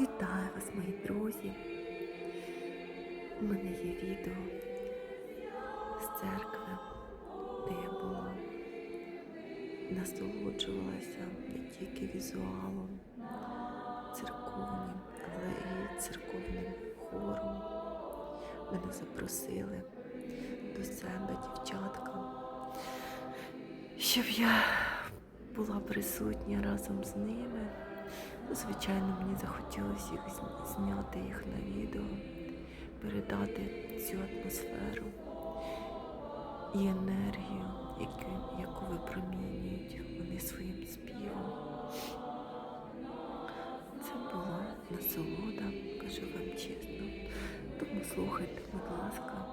Вітаю вас, мої друзі. У мене є відео з церкви, де я була, насолоджувалася не тільки візуалом церковним, але і церковним хором. Мене запросили до себе дівчатка, щоб я була присутня разом з ними. Звичайно, мені захотілося їх зняти їх на відео, передати цю атмосферу і енергію, яку, яку випромінюють вони своїм співом. Це була насолода, кажу вам чесно. Тому слухайте, будь ласка.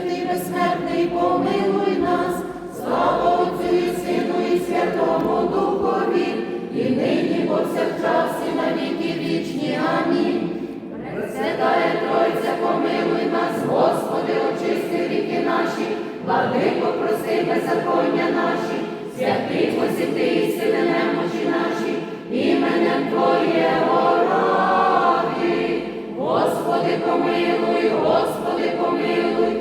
Святий безсмертний, помилуй нас, слава Отцю і Сину, і Святому Духові, і нині повсякчас, і на віки вічні. Амінь. Пресвятая Тройця, помилуй нас, Господи, очисти ріки наші, владико, прости беззаконня наші, святий посіти і сили немочі наші, іменем Твоє ради. Господи, помилуй, Господи, помилуй,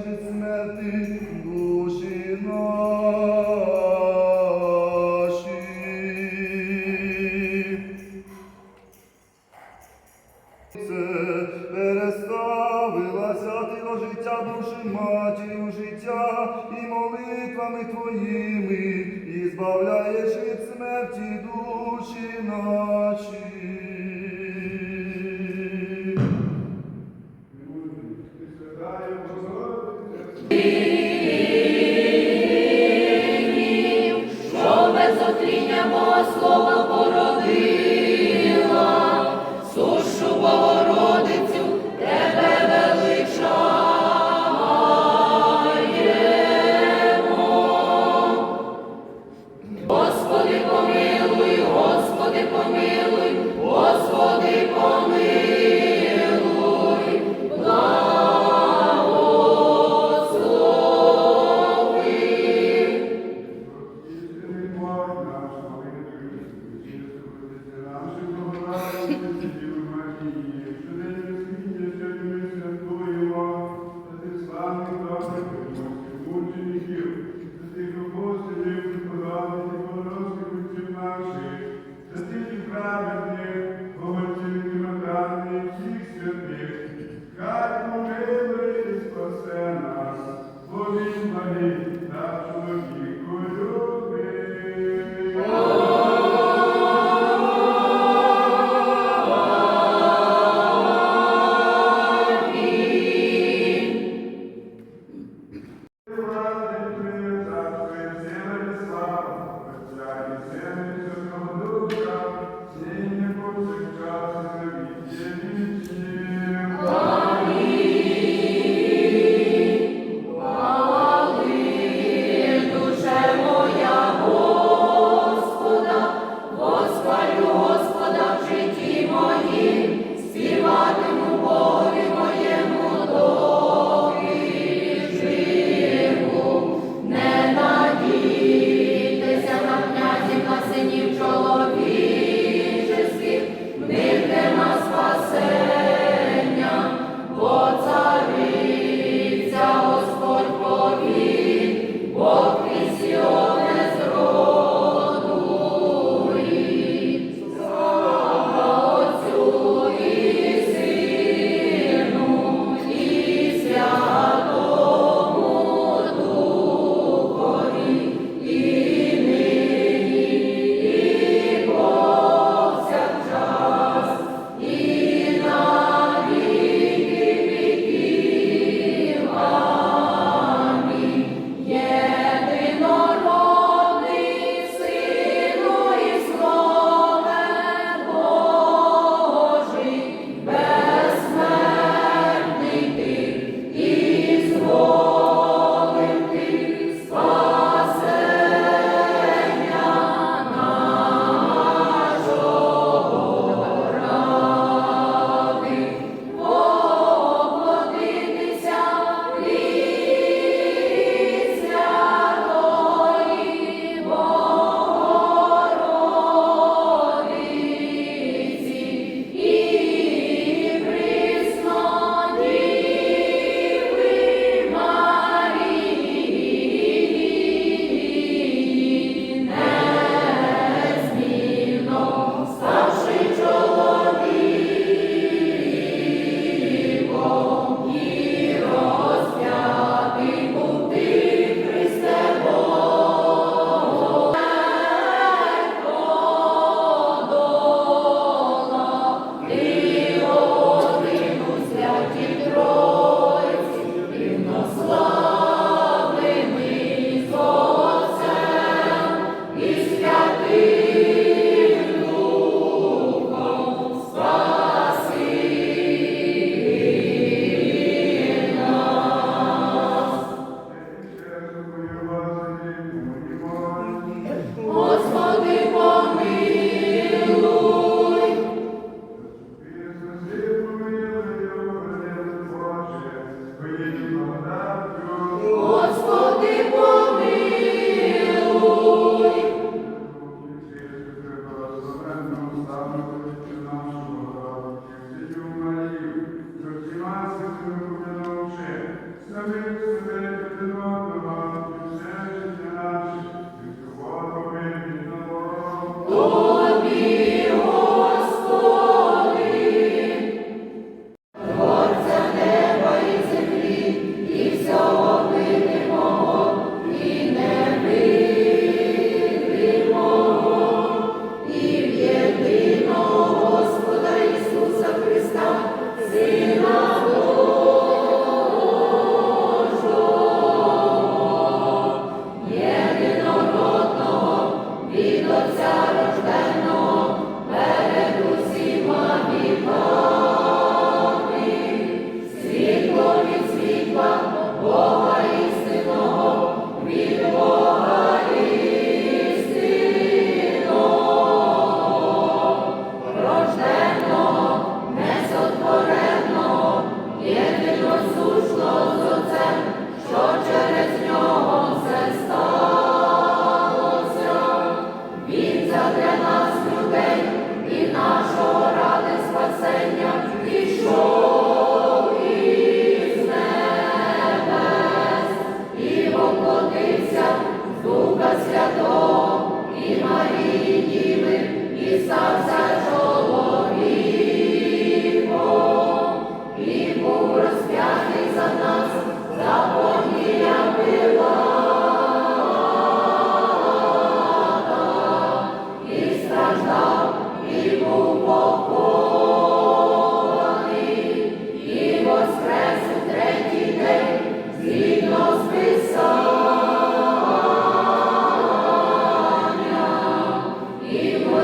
збавляєш від отріння Бога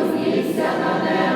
Дивувалися, на діва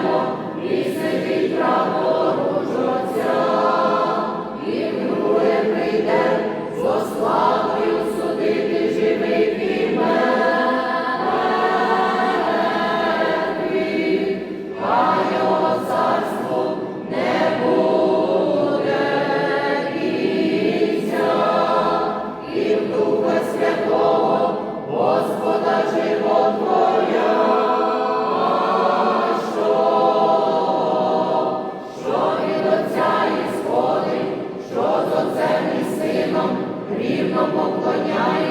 восходить